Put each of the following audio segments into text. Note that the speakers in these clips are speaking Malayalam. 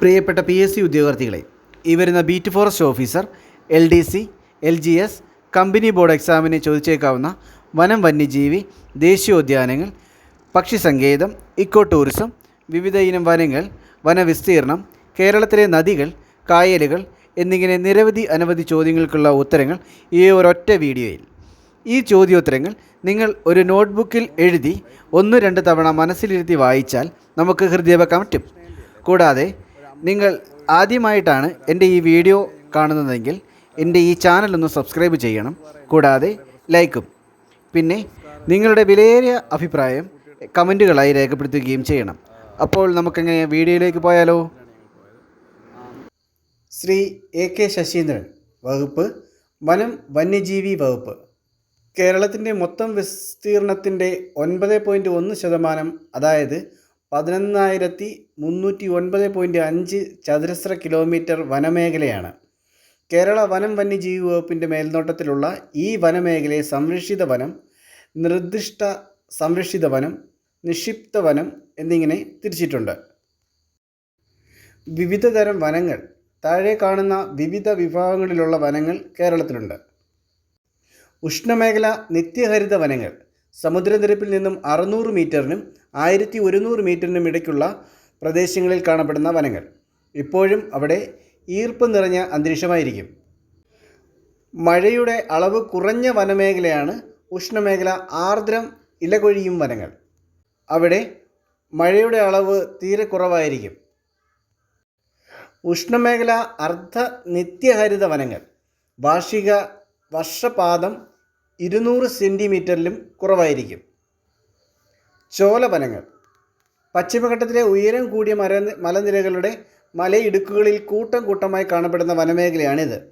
പ്രിയപ്പെട്ട പി എസ് സി ഉദ്യോഗാർത്ഥികളെ ഈ വരുന്ന beat forest officer L D C L G S company board എക്സാമിനെ ചോദിച്ചേക്കാവുന്ന വനം വന്യജീവി ദേശീയോദ്യാനങ്ങൾ പക്ഷി സങ്കേതം ഇക്കോ ടൂറിസം വിവിധ ഇനം വനങ്ങൾ വനവിസ്തീർണം കേരളത്തിലെ നദികൾ കായലുകൾ എന്നിങ്ങനെ നിരവധി അനവധി ചോദ്യങ്ങൾക്കുള്ള ഉത്തരങ്ങൾ ഈ ഒരൊറ്റ വീഡിയോയിൽ. ഈ ചോദ്യോത്തരങ്ങൾ നിങ്ങൾ ഒരു നോട്ട്ബുക്കിൽ എഴുതി ഒന്ന് രണ്ട് തവണ മനസ്സിലിരുത്തി വായിച്ചാൽ നമുക്ക് ഹൃദയവക്കാൻ പറ്റും. കൂടാതെ നിങ്ങൾ ആദ്യമായിട്ടാണ് എന്റെ ഈ വീഡിയോ കാണുന്നതെങ്കിൽ എന്റെ ഈ ചാനൽ ഒന്ന് സബ്സ്ക്രൈബ് ചെയ്യണം. കൂടാതെ ലൈക്കും. പിന്നെ നിങ്ങളുടെ വിലയേറിയ അഭിപ്രായം കമന്റുകളായി രേഖപ്പെടുത്തുകയും ചെയ്യണം. അപ്പോൾ നമുക്കെങ്ങനെ വീഡിയോയിലേക്ക് പോയാലോ? ശ്രീ എ കെ ശശീന്ദ്രൻ വകുപ്പ് വനം വന്യജീവി വകുപ്പ്. കേരളത്തിന്റെ മൊത്തം വിസ്തീർണത്തിന്റെ ഒൻപത് പോയിന്റ് ഒന്ന് ശതമാനം അതായത് പതിനൊന്നായിരത്തി മുന്നൂറ്റി ഒൻപത് പോയിന്റ് അഞ്ച് ചതുരശ്ര കിലോമീറ്റർ വനമേഖലയാണ്. കേരള വനം വന്യജീവി വകുപ്പിന്റെ മേൽനോട്ടത്തിലുള്ള ഈ വനമേഖലയെ സംരക്ഷിത വനം നിർദ്ദിഷ്ട സംരക്ഷിത വനം നിക്ഷിപ്ത വനം എന്നിങ്ങനെ തിരിച്ചിട്ടുണ്ട്. വിവിധ തരം വനങ്ങൾ താഴെ കാണുന്ന വിവിധ വിഭാഗങ്ങളിലുള്ള വനങ്ങൾ കേരളത്തിലുണ്ട്. ഉഷ്ണമേഖല നിത്യഹരിത വനങ്ങൾ സമുദ്രനിരപ്പിൽ നിന്നും അറുന്നൂറ് മീറ്ററിനും ആയിരത്തി ഒരുന്നൂറ് മീറ്ററിനും ഇടയ്ക്കുള്ള പ്രദേശങ്ങളിൽ കാണപ്പെടുന്ന വനങ്ങൾ. ഇപ്പോഴും അവിടെ ഈർപ്പം നിറഞ്ഞ അന്തരീക്ഷമായിരിക്കും. മഴയുടെ അളവ് കുറഞ്ഞ വനമേഖലയാണ് ഉഷ്ണമേഖല ആർദ്രം ഇലകൊഴിയും വനങ്ങൾ. അവിടെ മഴയുടെ അളവ് തീരെ കുറവായിരിക്കും. ഉഷ്ണമേഖല അർദ്ധ നിത്യഹരിത വനങ്ങൾ. വാർഷിക വർഷപാതം ഇരുന്നൂറ് സെന്റിമീറ്ററിലും കുറവായിരിക്കും. ചോലവനങ്ങൾ പശ്ചിമഘട്ടത്തിലെ ഉയരം കൂടിയ മര മലനിരകളുടെ മലയിടുക്കുകളിൽ കൂട്ടം കൂട്ടമായി കാണപ്പെടുന്ന വനമേഖലയാണിത്.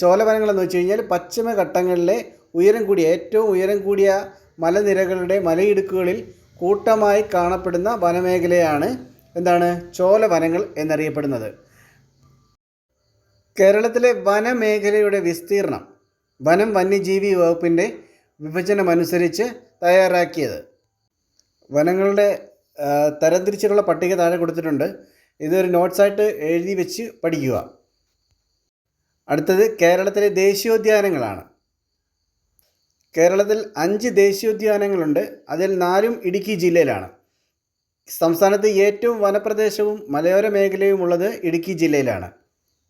ചോലവനങ്ങൾ എന്ന് വെച്ച് കഴിഞ്ഞാൽ പശ്ചിമഘട്ടങ്ങളിലെ ഉയരം കൂടിയ ഏറ്റവും ഉയരം കൂടിയ മലനിരകളുടെ മലയിടുക്കുകളിൽ കൂട്ടമായി കാണപ്പെടുന്ന വനമേഖലയാണ് എന്താണ്? ചോലവനങ്ങൾ എന്നറിയപ്പെടുന്നത്. കേരളത്തിലെ വനമേഖലയുടെ വിസ്തീർണം വനം വന്യജീവി വകുപ്പിന്റെ വിഭജനമനുസരിച്ച് തയ്യാറാക്കിയത്. വനങ്ങളുടെ തരംതിരിച്ചിട്ടുള്ള പട്ടിക താഴെ കൊടുത്തിട്ടുണ്ട്. ഇതൊരു നോട്ട്സായിട്ട് എഴുതി വെച്ച് പഠിക്കുക. അടുത്തത് കേരളത്തിലെ ദേശീയോദ്യാനങ്ങളാണ്. കേരളത്തിൽ അഞ്ച് ദേശീയോദ്യാനങ്ങളുണ്ട്. അതിൽ നാലും ഇടുക്കി ജില്ലയിലാണ്. സംസ്ഥാനത്ത് ഏറ്റവും വനപ്രദേശവും മലയോര മേഖലയും ഉള്ളത് ഇടുക്കി ജില്ലയിലാണ്.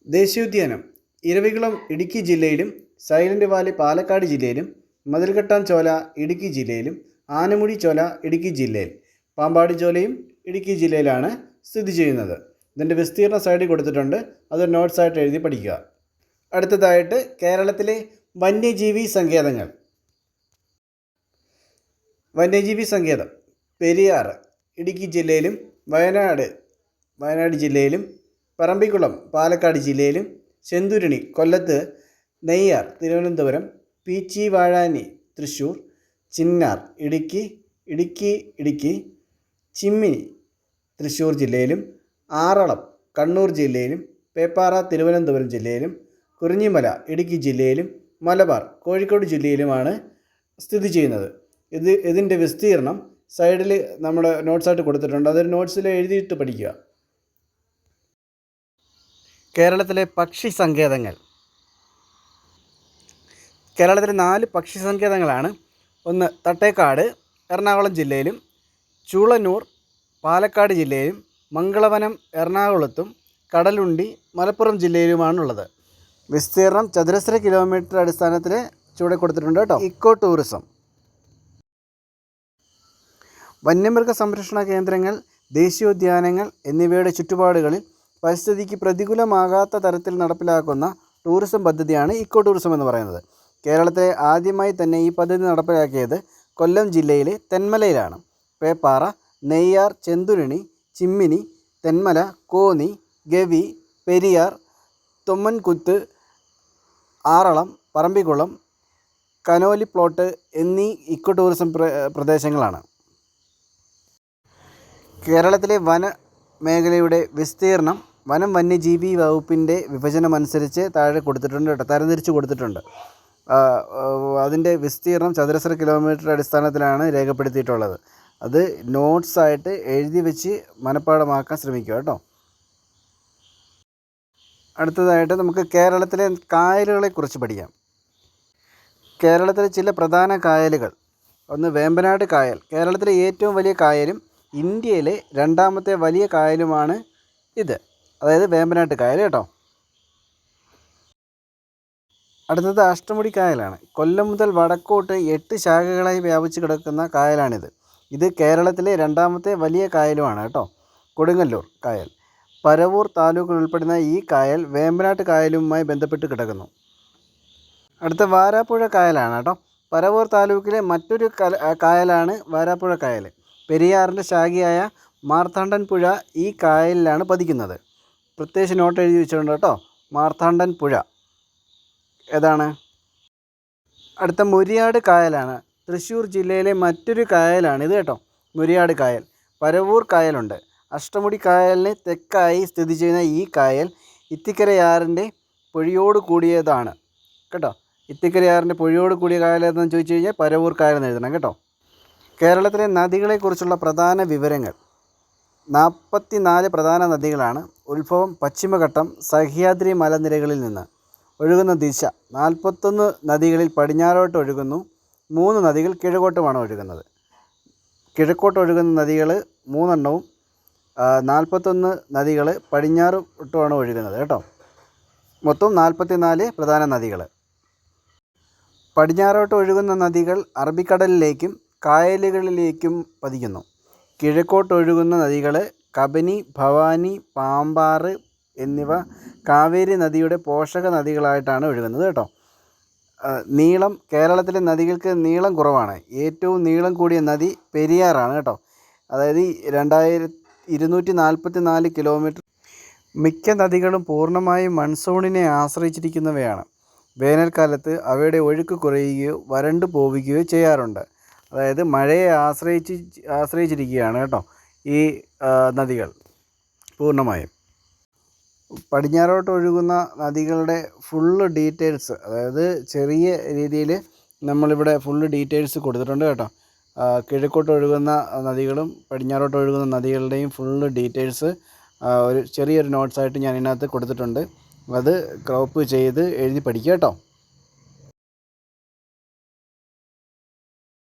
ദേശീയോദ്യാനം ഇരവികുളം ഇടുക്കി ജില്ലയിലും സൈലന്റ് വാലി പാലക്കാട് ജില്ലയിലും മതിൽകെട്ടാൻ ചോല ഇടുക്കി ജില്ലയിലും ആനമുടി ചോല ഇടുക്കി ജില്ലയിൽ. പാമ്പാടി ചോലയും ഇടുക്കി ജില്ലയിലാണ് സ്ഥിതി ചെയ്യുന്നത്. ഇതിന്റെ വിസ്തീർണ സൈഡിൽ കൊടുത്തിട്ടുണ്ട്. അത് നോട്ട്സായിട്ട് എഴുതി പഠിക്കുക. അടുത്തതായിട്ട് കേരളത്തിലെ വന്യജീവി സങ്കേതങ്ങൾ. വന്യജീവി സങ്കേതം. പെരിയാർ ഇടുക്കി ജില്ലയിലും വയനാട് വയനാട് ജില്ലയിലും പറമ്പിക്കുളം പാലക്കാട് ജില്ലയിലും ചെന്തുരുണി കൊല്ലത്ത് നെയ്യാർ തിരുവനന്തപുരം പീച്ചി വാഴാനി തൃശ്ശൂർ ചിന്നാർ ഇടുക്കി ഇടുക്കി ഇടുക്കി ചിമ്മിനി തൃശ്ശൂർ ജില്ലയിലും ആറളം കണ്ണൂർ ജില്ലയിലും പേപ്പാറ തിരുവനന്തപുരം ജില്ലയിലും കുറിഞ്ഞിമല ഇടുക്കി ജില്ലയിലും മലബാർ കോഴിക്കോട് ജില്ലയിലുമാണ് സ്ഥിതി ചെയ്യുന്നത്. ഇത് ഇതിന്റെ വിസ്തീർണം സൈഡിൽ നമ്മുടെ നോട്ട്സായിട്ട് കൊടുത്തിട്ടുണ്ട്. അതൊരു നോട്ട്സിൽ എഴുതിയിട്ട് പഠിക്കുക. കേരളത്തിലെ പക്ഷി സങ്കേതങ്ങൾ. കേരളത്തിലെ നാല് പക്ഷി സങ്കേതങ്ങളാണ് ഒന്ന് തട്ടേക്കാട് എറണാകുളം ജില്ലയിലും ചൂളന്നൂർ പാലക്കാട് ജില്ലയിലും മംഗളവനം എറണാകുളത്തും കടലുണ്ടി മലപ്പുറം ജില്ലയിലുമാണുള്ളത്. വിസ്തീർണം ചതുരശ്ര കിലോമീറ്റർ അടിസ്ഥാനത്തിൽ ചൂടെ കൊടുത്തിട്ടുണ്ട് കേട്ടോ. Eco tourism. വന്യമൃഗ സംരക്ഷണ കേന്ദ്രങ്ങൾ ദേശീയോദ്യാനങ്ങൾ എന്നിവയുടെ ചുറ്റുപാടുകളിൽ പരിസ്ഥിതിക്ക് പ്രതികൂലമാകാത്ത തരത്തിൽ നടപ്പിലാക്കുന്ന ടൂറിസം പദ്ധതിയാണ് ഇക്കോ ടൂറിസം എന്ന് പറയുന്നത്. കേരളത്തിലെ ആദ്യമായി തന്നെ ഈ പദ്ധതി നടപ്പിലാക്കിയത് കൊല്ലം ജില്ലയിലെ തെന്മലയിലാണ്. പേപ്പാറ നെയ്യാർ ചെന്തുരുണി ചിമ്മിനി തെന്മല കോന്നി ഗവി പെരിയാർ തൊമ്മൻകുത്ത് ആറളം പറമ്പിക്കുളം കനോലി പ്ലോട്ട് എന്നീ ഇക്കോ ടൂറിസം പ്ര- പ്രദേശങ്ങളാണ്. കേരളത്തിലെ വന മേഖലയുടെ വിസ്തീർണം വനം വന്യജീവി വകുപ്പിന്റെ വിഭജനമനുസരിച്ച് താഴെ കൊടുത്തിട്ടുണ്ട് തരംതിരിച്ച് കൊടുത്തിട്ടുണ്ട്. അതിന്റെ വിസ്തീർണം ചതുരശ്ര കിലോമീറ്റർ അടിസ്ഥാനത്തിലാണ് രേഖപ്പെടുത്തിയിട്ടുള്ളത്. അത് നോട്ട്സ് ആയിട്ട് എഴുതി വെച്ച് മനഃപ്പാടമാക്കാൻ ശ്രമിക്കുക കേട്ടോ. അടുത്തതായിട്ട് നമുക്ക് കേരളത്തിലെ കായലുകളെക്കുറിച്ച് പഠിക്കാം. കേരളത്തിലെ ചില പ്രധാന കായലുകൾ. ഒന്ന് വേമ്പനാട് കായൽ. കേരളത്തിലെ ഏറ്റവും വലിയ കായലും ഇന്ത്യയിലെ രണ്ടാമത്തെ വലിയ കായലുമാണ് ഇത്. അതായത് വേമ്പനാട്ട് കായൽ കേട്ടോ. അടുത്തത് അഷ്ടമുടി കായലാണ്. കൊല്ലം മുതൽ വടക്കോട്ട് എട്ട് ശാഖകളായി വ്യാപിച്ച് കിടക്കുന്ന കായലാണിത്. ഇത് കേരളത്തിലെ രണ്ടാമത്തെ വലിയ കായലുമാണ് കേട്ടോ. കൊടുങ്ങല്ലൂർ കായൽ. പരവൂർ താലൂക്കിൽ ഉൾപ്പെടുന്ന ഈ കായൽ വേമ്പനാട്ട് കായലുമായി ബന്ധപ്പെട്ട് കിടക്കുന്നു. അടുത്ത വാരാപ്പുഴ കായലാണ് കേട്ടോ. പരവൂർ താലൂക്കിലെ മറ്റൊരു കായലാണ് വാരാപ്പുഴ കായൽ. പെരിയാറിന്റെ ശാഖയായ മാർത്താണ്ഡൻ പുഴ ഈ കായലിലാണ് പതിക്കുന്നത്. പ്രത്യേകിച്ച് നോട്ട് എഴുതി വെച്ചിട്ടുണ്ട് കേട്ടോ. മാർത്താണ്ഡൻ പുഴ. ഏതാണ്? അടുത്ത മുരിയാട് കായലാണ്. തൃശ്ശൂർ ജില്ലയിലെ മറ്റൊരു കായലാണ് ഇത് കേട്ടോ. മുരിയാട് കായൽ. പരവൂർ കായലുണ്ട്. അഷ്ടമുടി കായലിന് തെക്കായി സ്ഥിതി ചെയ്യുന്ന ഈ കായൽ ഇത്തിക്കരയാറിന്റെ പൊഴിയോട് കൂടിയതാണ്. കേട്ടോ? ഇത്തിക്കരയാറിന്റെ പൊഴിയോട് കൂടിയ കായൽ ഏതെന്ന് ചോദിച്ചു കഴിഞ്ഞാൽ പരവൂർ കായൽ എന്ന് എഴുതണം കേട്ടോ. കേരളത്തിലെ നദികളെക്കുറിച്ചുള്ള പ്രധാന വിവരങ്ങൾ. നാൽപ്പത്തി നാല് പ്രധാന നദികളാണ്. ഉത്ഭവം പശ്ചിമഘട്ടം സഹ്യാദ്രി മലനിരകളിൽ നിന്ന്. ഒഴുകുന്ന ദിശ. നാൽപ്പത്തൊന്ന് നദികളിൽ പടിഞ്ഞാറോട്ട് ഒഴുകുന്നു. മൂന്ന് നദികൾ കിഴക്കോട്ടുമാണ് ഒഴുകുന്നത്. കിഴക്കോട്ട് ഒഴുകുന്ന നദികൾ മൂന്നെണ്ണവും നാൽപ്പത്തൊന്ന് നദികൾ പടിഞ്ഞാറോട്ടുമാണ് ഒഴുകുന്നത് കേട്ടോ. മൊത്തം നാൽപ്പത്തി നാല് പ്രധാന നദികൾ. പടിഞ്ഞാറോട്ട് ഒഴുകുന്ന നദികൾ അറബിക്കടലിലേക്കും കായലുകളിലേക്കും പതിക്കുന്നു. കിഴക്കോട്ട് ഒഴുകുന്ന നദികൾ കബനി ഭവാനി പാമ്പാറ് എന്നിവ കാവേരി നദിയുടെ പോഷക നദികളായിട്ടാണ് ഒഴുകുന്നത് കേട്ടോ. നീളം കേരളത്തിലെ നദികൾക്ക് നീളം കുറവാണ്. ഏറ്റവും നീളം കൂടിയ നദി പെരിയാറാണ് കേട്ടോ. അതായത് രണ്ടായിരത്തി ഇരുന്നൂറ്റി നാൽപ്പത്തി നാല് കിലോമീറ്റർ. മിക്ക നദികളും പൂർണമായും മൺസൂണിനെ ആശ്രയിച്ചിരിക്കുന്നവയാണ്. വേനൽക്കാലത്ത് അവയുടെ ഒഴുക്ക് കുറയുകയോ വരണ്ടു പോവുകയോ ചെയ്യാറുണ്ട്. അതായത് മഴയെ ആശ്രയിച്ച് ആശ്രയിച്ചിരിക്കുകയാണ് കേട്ടോ ഈ നദികൾ പൂർണമായും. പടിഞ്ഞാറോട്ട് ഒഴുകുന്ന നദികളുടെ ഫുള്ള് ഡീറ്റെയിൽസ് അതായത് ചെറിയ രീതിയിൽ നമ്മളിവിടെ ഫുള്ള് ഡീറ്റെയിൽസ് കൊടുത്തിട്ടുണ്ട് കേട്ടോ. കിഴക്കോട്ട് ഒഴുകുന്ന നദികളും പടിഞ്ഞാറോട്ട് ഒഴുകുന്ന നദികളുടെയും ഫുള്ള് ഡീറ്റെയിൽസ് ഒരു ചെറിയൊരു നോട്ട്സായിട്ട് ഞാൻ ഇതിനകത്ത് കൊടുത്തിട്ടുണ്ട്. അത് ക്രോപ്പ് ചെയ്ത് എഴുതി പഠിക്കുക കേട്ടോ.